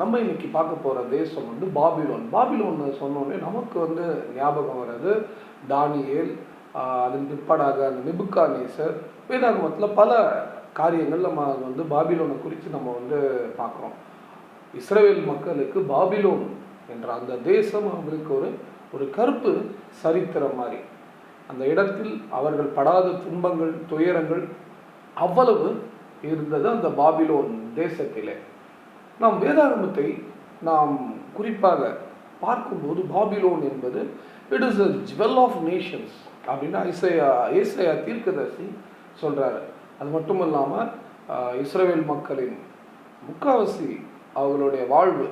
நம்ம இன்னைக்கு பார்க்க போகிற தேசம் வந்து பாபிலோன். பாபிலோன் சொன்னோடனே நமக்கு வந்து ஞாபகம் வர்றது தானியேல் அதன் பிற்பாடாக அந்த நிபுக்கா நேசர் வேதாகமத்தில் பல காரியங்கள் நம்ம அது வந்து பாபிலோனை குறித்து நம்ம வந்து பார்க்குறோம். இஸ்ரேல் மக்களுக்கு பாபிலோன் என்ற அந்த தேசம் அவங்களுக்கு ஒரு ஒரு கருப்பு சரித்திரம் மாதிரி. அந்த இடத்தில் அவர்கள் படாத துன்பங்கள் துயரங்கள் அவ்வளவு இருந்தது அந்த பாபிலோன் தேசத்திலே. நாம் வேதாகமத்தை நாம் குறிப்பாக பார்க்கும்போது பாபிலோன் என்பது it is a jewel of nations அப்படின்னு ஐசையா ஏசையா தீர்க்கதரிசி சொல்கிறாரு அது மட்டும் இல்லாமல் இஸ்ரேல் மக்களின் முக்காவாசி அவர்களுடைய வாழ்வு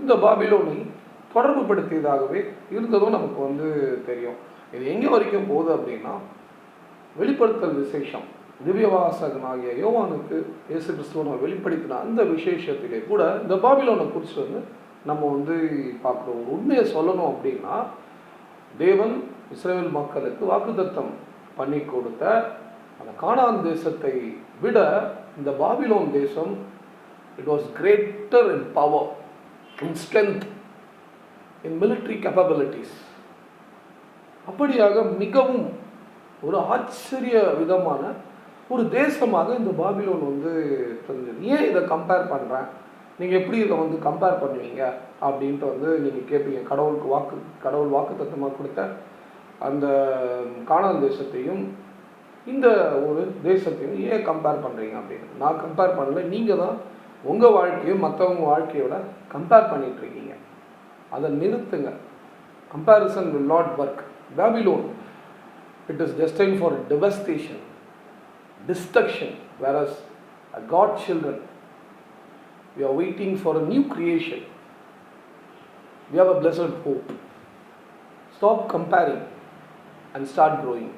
இந்த பாபிலோனை தொடர்பு படுத்தியதாகவே இருந்ததும் நமக்கு வந்து தெரியும். இது எங்கே வரைக்கும் போகுது அப்படின்னா வெளிப்படுத்தல் விசேஷம். திவ்யவாசகனாகிய யோவானுக்கு இயேசு கிறிஸ்துவனை வெளிப்படுத்தின அந்த விசேஷத்திலே கூட இந்த பாபிலோனை குறித்து வந்து நம்ம வந்து பார்க்குறோம் ஒரு உண்மையை சொல்லணும் அப்படின்னா தேவன் இஸ்ரேல் மக்களுக்கு வாக்குத்தத்தம் பண்ணி கொடுத்த அந்த காணான் தேசத்தை விட இந்த பாபிலோன் தேசம் it was greater in power in strength in military capabilities அப்படியாக மிகவும் ஒரு ஆச்சரிய விதமான ஒரு தேசமாக இந்த பாபிலோன் வந்து தெரிஞ்சது. ஏன் இதை கம்பேர் பண்ணுறேன் நீங்கள் எப்படி இதை வந்து கம்பேர் பண்ணுவீங்க? அப்படின்ட்டு வந்து நீங்கள் கேட்பீங்க கடவுளுக்கு வாக்கு கடவுள் வாக்கு தத்துவமாக கொடுத்த அந்த காணல் தேசத்தையும் இந்த ஒரு தேசத்தையும் ஏன் கம்பேர் பண்ணுறீங்க அப்படின்னு? நான் கம்பேர் பண்ணல. நீங்கள் தான் உங்கள் வாழ்க்கையும் மற்றவங்க வாழ்க்கையோட கம்பேர் பண்ணிகிட்ருக்கீங்க அதை நிறுத்துங்க. Comparison will not work Babylon it is destined for devastation destruction whereas uh, a god children we are waiting for a new creation. We have a blessed hope. Stop comparing and start growing